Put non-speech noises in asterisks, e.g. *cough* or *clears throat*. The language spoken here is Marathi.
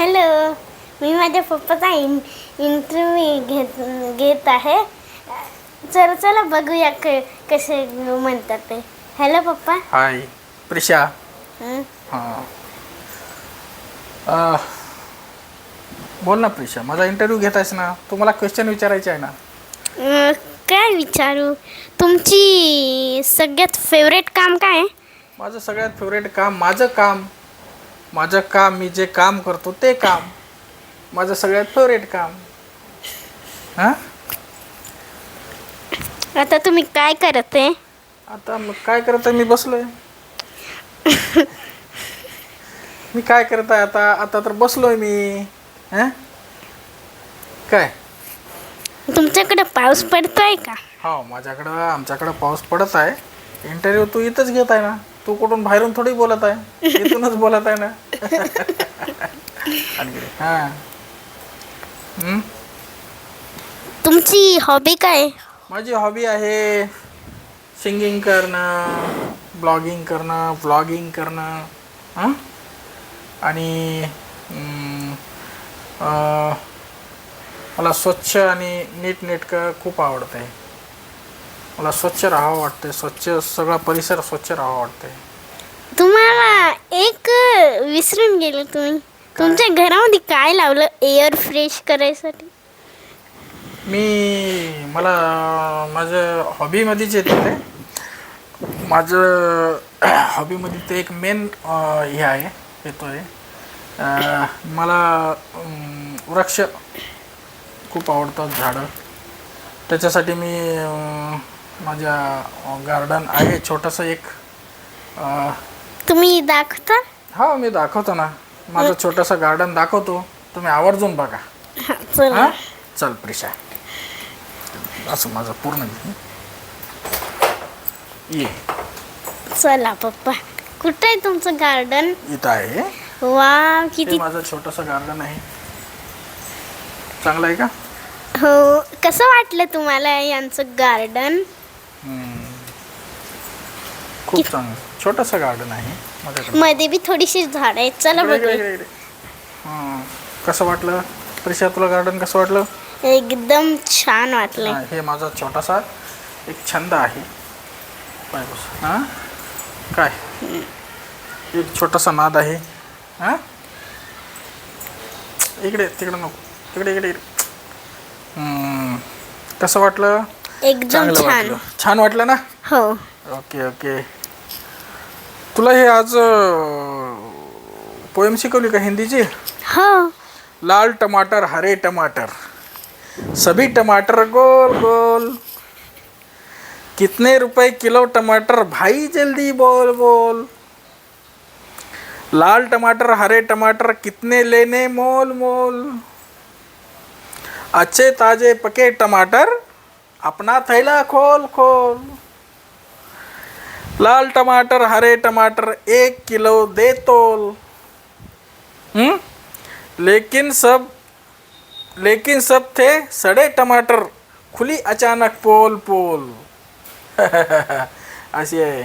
हॅलो मी माझ्या पप्पाचा इन इंटरव्ह्यू घेत घेत आहे. चला चला बघूया क कसे म्हणतात ते. हॅलो पप्पा. हाय प्रिशा. हं? हां. बोल ना प्रिशा. माझा इंटरव्ह्यू घेत आहेस ना तू मला क्वेश्चन विचारायचे आहे ना. अं, काय विचारू? तुमची सगळ्यात फेवरेट काम काय आहे? माझं सगळ्यात फेवरेट काम माझं काम माझं काम मी जे काम करतो ते काम. माझं सगळ्यात फेवरेट काम. हां? आता तुम्ही काय करत आहे? आता मग काय करत आहे? मी बसलोय. मी काय करत आहे? आता आता तर बसलोय मी. हां? काय? तुमच्याकडे पाऊस पडतोय का? हो माझ्याकडं आमच्याकडं पाऊस पडत आहे. इंटरव्ह्यू तू इथंच घेत आहे ना? तू कुठून बाहेरून थोडी बोलत आहे? इथूनच बोलत आहे ना? हां? तुमची हॉबी काय? माझी हॉबी आहे सिंगिंग करणं ब्लॉगिंग करणं व्लॉगिंग करणं हां आणि अं, मला स्वच्छ आणि नीटनेटकं खूप आवडतं आहे मला स्वच्छ राहावं वाटतं स्वच्छ सगळा परिसर स्वच्छ राहावं वाटतं तुम्हाला एक विसरून गेले तुम्ही. तुमच्या घरामध्ये काय लावलं एअर फ्रेश करायसाठी? मी मला माझं हॉबीमध्येच येतं ते. माझं *clears throat* हॉबीमध्ये ते एक मेन हे आहे येतो आहे मला वृक्ष खूप आवडतात झाडं. त्याच्यासाठी मी माझ्या गार्डन आहे छोटंसं एक तुम्ही दाखवता? हा मी दाखवतो ना. माझं छोटंसं गार्डन दाखवतो. तुम्ही आवर्जून बघा. हा, चला. हा? चल प्रिशा. असं माझं पूर्ण. ये. चला पप्पा. कुठं आहे तुमचं गार्डन इथं आहे. वा हे किती माझं छोटंसं गार्डन आहे. चांगलं आहे का? हो. कसं वाटलं तुम्हाला यांचं गार्डन खूप चांगलं. छोटंसं गार्डन आहे. मध्ये बी थोडीशी झाड आहेत. चला बघूया. हां. कसं वाटलं? प्रिशा तुला गार्डन कसं वाटलं? एकदम छान वाटलंय. हा, हे माझा छोटासा एक छंद आहे. हां? काय? एक छोटासा नाद आहे. हां? इकडे तिकडे नको. इकडे इकडे. कसं वाटलं? एकदम वाटलं. छान वाटलं ना? हो. Okay okay. तुला हे आज पोएम शिकवली का हिंदीची? हो. लाल टमाटर हरे टमाटर. सभी टमाटर गोल गोल. कितने रुपए किलो टमाटर? भाई जल्दी बोल बोल. लाल टमाटर हरे टमाटर कितने लेने? मोल मोल. अच्छे ताजे पके टमाटर अपना थैला खोल खोल. लाल टमाटर हरे टमाटर एक किलो दे तोल। हम्म? लेकिन सब लेकिन सब थे सड़े टमाटर खुली अचानक पोल पोल अशी आहे